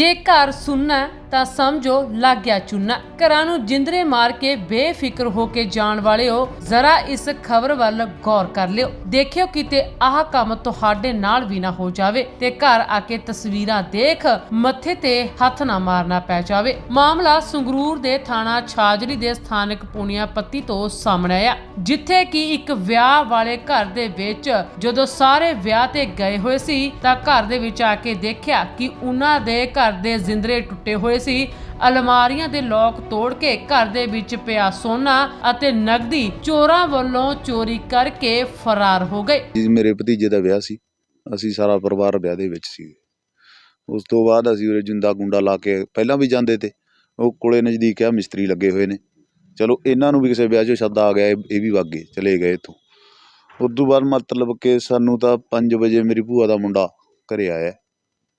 ਜੇ ਘਰ ਸੁਣਨਾ ਹੈ ਤਾਂ ਸਮਝੋ, ਲੱਗ ਗਿਆ ਚੁੰਨਾ। ਘਰਾਂ ਨੂੰ ਜਿੰਦਰੇ ਮਾਰ ਕੇ ਬੇਫਿਕਰ ਹੋ ਕੇ ਜਾਣ ਵਾਲਿਓ, ਜ਼ਰਾ ਇਸ ਖਬਰ ਵੱਲ ਗੌਰ ਕਰ ਲਿਓ। ਦੇਖਿਓ ਕਿਤੇ ਆਹ ਕੰਮ ਤੁਹਾਡੇ ਨਾਲ ਵੀ ਨਾ ਹੋ ਜਾਵੇ ਤੇ ਘਰ ਆ ਕੇ ਤਸਵੀਰਾਂ ਦੇਖ, ਮੱਥੇ ਤੇ ਹੱਥ ਨਾ ਮਾਰਨਾ ਪੈ ਜਾਵੇ। ਮਾਮਲਾ ਸੰਗਰੂਰ ਦੇ ਥਾਣਾ ਛਾਜਲੀ ਦੇ ਸਥਾਨਕ ਪੁਣੀਆ ਪੱਤੀ ਤੋਂ ਸਾਹਮਣੇ ਆਇਆ, ਜਿੱਥੇ ਕਿ ਇੱਕ ਵਿਆਹ ਵਾਲੇ ਘਰ ਦੇ ਵਿੱਚ ਜਦੋਂ ਸਾਰੇ ਵਿਆਹ ਤੇ ਗਏ ਹੋਏ ਸੀ, ਤਾਂ ਘਰ ਦੇ ਵਿੱਚ ਆ ਕੇ ਦੇਖਿਆ ਕਿ ਉਹਨਾਂ ਦੇ ਘਰ ਦੇ ਜ਼ਿੰਦਰੇ ਟੁੱਟੇ ਹੋਏ ਸੀ। ਅਲਮਾਰੀਆਂ ਦੇ ਲੋਕ ਤੋੜ ਕੇ ਘਰ ਦੇ ਵਿੱਚ ਪਿਆ ਸੋਨਾ ਅਤੇ ਨਗਦੀ ਚੋਰਾਂ ਵੱਲੋਂ ਚੋਰੀ ਕਰਕੇ ਫਰਾਰ ਹੋ ਗਏ। ਜੀ, ਮੇਰੇ ਭਤੀਜੇ ਦਾ ਵਿਆਹ ਸੀ। ਅਸੀਂ ਸਾਰਾ ਪਰਿਵਾਰ ਵਿਆਹ ਦੇ ਵਿੱਚ ਸੀ। ਉਸ ਤੋਂ ਬਾਅਦ ਅਸੀਂ ਉਰੇ ਜਿੰਦਾ ਗੁੰਡਾ ਲਾ ਕੇ ਪਹਿਲਾਂ ਵੀ ਜਾਂਦੇ ਤੇ ਉਹ ਕੋਲੇ ਨਜ਼ਦੀਕ ਆ, ਮਿਸਤਰੀ ਲੱਗੇ ਹੋਏ ਨੇ। ਚਲੋ, ਇਹਨਾਂ ਨੂੰ ਵੀ ਕਿਸੇ ਵਿਆਹ ਚ ਸੱਦਾ ਆ ਗਿਆ, ਇਹ ਵੀ ਵੀ ਗਏ, ਚਲੇ ਗਏ ਇੱਥੋਂ। ਉਸ ਬਾਅਦ ਮਤਲਬ ਕਿ ਸਾਨੂੰ ਤਾਂ 5 ਵਜੇ ਮੇਰੀ ਭੂਆ ਦਾ ਮੁੰਡਾ ਘਰੇ ਆਇਆ।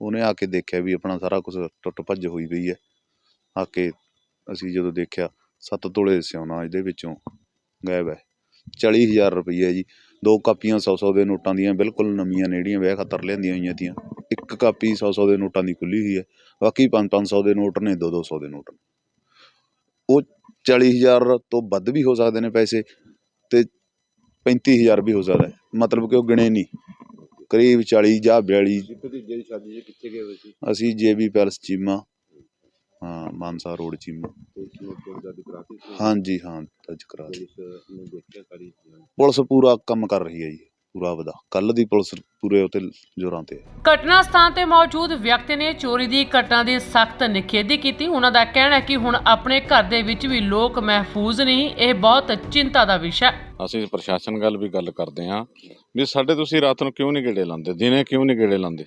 ਉਹਨੇ ਆ ਕੇ ਦੇਖਿਆ ਵੀ ਆਪਣਾ ਸਾਰਾ ਕੁਝ ਟੁੱਟ ਭੱਜ ਹੋਈ ਪਈ ਹੈ। ਆ ਕੇ ਅਸੀਂ ਜਦੋਂ ਦੇਖਿਆ, ਸੱਤ ਤੋਲੇ ਸਿਉਣਾ ਇਹਦੇ ਵਿੱਚੋਂ, ਗਾਇਬ ਹੈ। 40000 ਰੁਪਈਆ ਜੀ। ਦੋ ਕਾਪੀਆਂ 100-100 ਦੇ ਨੋਟਾਂ ਦੀਆਂ, ਬਿਲਕੁਲ ਨਵੀਆਂ ਨੇੜੀਆਂ ਵਿਆਹ ਖਾਤਰ ਲਿਆਂਦੀਆਂ ਹੋਈਆਂ ਤੀਆਂ। ਇੱਕ ਕਾਪੀ 100-100 ਦੇ ਨੋਟਾਂ ਦੀ ਖੁੱਲੀ ਹੋਈ ਹੈ। ਬਾਕੀ 5-500 ਦੇ ਨੋਟ ਨੇ 2-200 ਦੇ ਨੋਟ ਨੇ। ਉਹ 40000 ਤੋਂ ਵੱਧ ਵੀ ਹੋ ਸਕਦੇ ਨੇ ਪੈਸੇ ਤੇ 35000 ਵੀ ਹੋ ਸਕਦਾ ਮਤਲਬ ਕਿ ਉਹ ਗਿਣੇ ਨਹੀਂ। ਕਰੀਬ 40 ਜਾਂ 42 ਭਤੀਜੇ ਦੀ ਸ਼ਾਦੀ 'ਚ ਕਿੱਥੇ ਗਏ ਹੋਏ ਸੀ? ਅਸੀਂ ਜੇਬੀ ਪੈਲਸ ਚੀਮਾ। ਹਾਂ ਮਾਨਸਾ ਰੋਡ ਚੀਮਾ। ਕਰਾਤੀ ਸੀ? ਹਾਂਜੀ ਹਾਂ ਅੱਜ ਕਰਾ ਦਿੱਤੀ। ਪੁਲਿਸ ਨੇ ਦੇਖਿਆ ਸਾਰੀ ਚੀਜ਼ਾਂ। ਪੁਲਿਸ ਪੂਰਾ ਕੰਮ ਕਰ ਰਹੀ ਹੈ ਜੀ। ਪੂਰਾ ਵਧਾ। ਕੱਲ ਦੀ ਪੁਲਿਸ ਪੂਰੇ ਉਤੇ ਜ਼ੋਰਾਂ ਤੇ ਹੈ ਘਟਨਾ ਸਥਾਨ ਤੇ ਮੌਜੂਦ ਵਿਅਕਤੀ ਨੇ ਚੋਰੀ ਦੀ ਘਟਨਾ ਦੀ ਸਖਤ ਨਿਖੇਧੀ ਕੀਤੀ। ਉਹਨਾਂ ਦਾ ਕਹਿਣਾ ਹੈ ਕਿ ਹੁਣ ਆਪਣੇ ਘਰ ਦੇ ਵਿੱਚ ਵੀ ਲੋਕ ਮਹਿਫੂਜ਼ ਨਹੀਂ ਇਹ ਬਹੁਤ ਚਿੰਤਾ ਦਾ ਵਿਸ਼ਾ ਹੈ। ਅਸੀਂ ਪ੍ਰਸ਼ਾਸਨ ਗੱਲ ਵੀ ਗੱਲ ਕਰਦੇ ਹਾਂ ਵੀ ਸਾਡੇ ਤੁਸੀਂ ਰਾਤ ਨੂੰ ਕਿਉਂ ਨਹੀਂ ਗੇੜੇ ਲਾਉਂਦੇ? ਦਿਨੇ ਕਿਉਂ ਨਹੀਂ ਗੇੜੇ ਲਾਉਂਦੇ?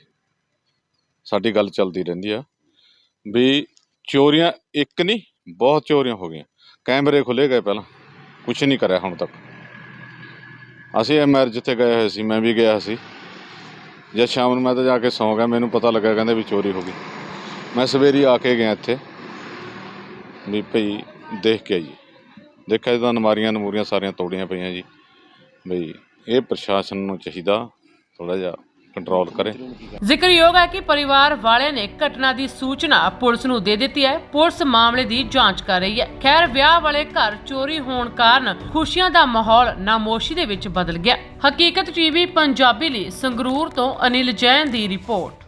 ਸਾਡੀ ਗੱਲ ਚੱਲਦੀ ਰਹਿੰਦੀ ਆ ਵੀ ਚੋਰੀਆਂ ਇੱਕ ਨਹੀਂ ਬਹੁਤ ਚੋਰੀਆਂ ਹੋ ਗਈਆਂ। ਕੈਮਰੇ ਖੁੱਲੇ ਗਏ ਪਹਿਲਾਂ। ਕੁਝ ਨਹੀਂ ਕਰਿਆ ਹੁਣ ਤੱਕ। ਅਸੀਂ ਇਹ ਐਮਆਰ ਜਿੱਥੇ ਗਏ ਹੋਏ ਸੀ, ਮੈਂ ਵੀ ਗਿਆ ਸੀ। ਜਦ ਸ਼ਾਮ ਨੂੰ ਮੈਂ ਤਾਂ ਜਾ ਕੇ ਸੌਂ ਗਿਆ, ਮੈਨੂੰ ਪਤਾ ਲੱਗਾ ਕਹਿੰਦੇ ਵੀ ਚੋਰੀ ਹੋ ਗਈ। ਮੈਂ ਸਵੇਰੀ ਆ ਕੇ ਗਿਆ ਇੱਥੇ, ਵੀ ਭਈ ਦੇਖ ਕੇ ਜੀ ਦੇਖਿਆ ਤਾਂ ਨਮਾਰੀਆਂ ਨਮੂਰੀਆਂ ਸਾਰੀਆਂ ਤੋੜੀਆਂ ਪਈਆਂ ਜੀ। ਬਈ ਇਹ ਪ੍ਰਸ਼ਾਸਨ ਨੂੰ ਚਾਹੀਦਾ ਥੋੜਾ ਜਿਹਾ ਕੰਟਰੋਲ ਕਰੇ। ਜ਼ਿਕਰਯੋਗ ਹੈ ਕਿ ਪਰਿਵਾਰ ਵਾਲਿਆਂ ਨੇ ਘਟਨਾ ਦੀ ਸੂਚਨਾ ਪੁਲਿਸ ਨੂੰ ਦੇ ਦਿੱਤੀ ਹੈ। ਪੁਲਿਸ ਮਾਮਲੇ ਦੀ ਜਾਂਚ ਕਰ ਰਹੀ ਹੈ। ਖੈਰ, ਵਿਆਹ ਵਾਲੇ ਘਰ ਚੋਰੀ ਹੋਣ ਕਾਰਨ ਖੁਸ਼ੀਆਂ ਦਾ ਮਾਹੌਲ ਨਾਮੋਸ਼ੀ ਦੇ ਵਿੱਚ ਬਦਲ ਗਿਆ। ਹਕੀਕਤ ਟੀਵੀ ਪੰਜਾਬੀ ਲਈ ਸੰਗਰੂਰ ਤੋਂ ਅਨਿਲ ਜੈਨ ਦੀ ਰਿਪੋਰਟ।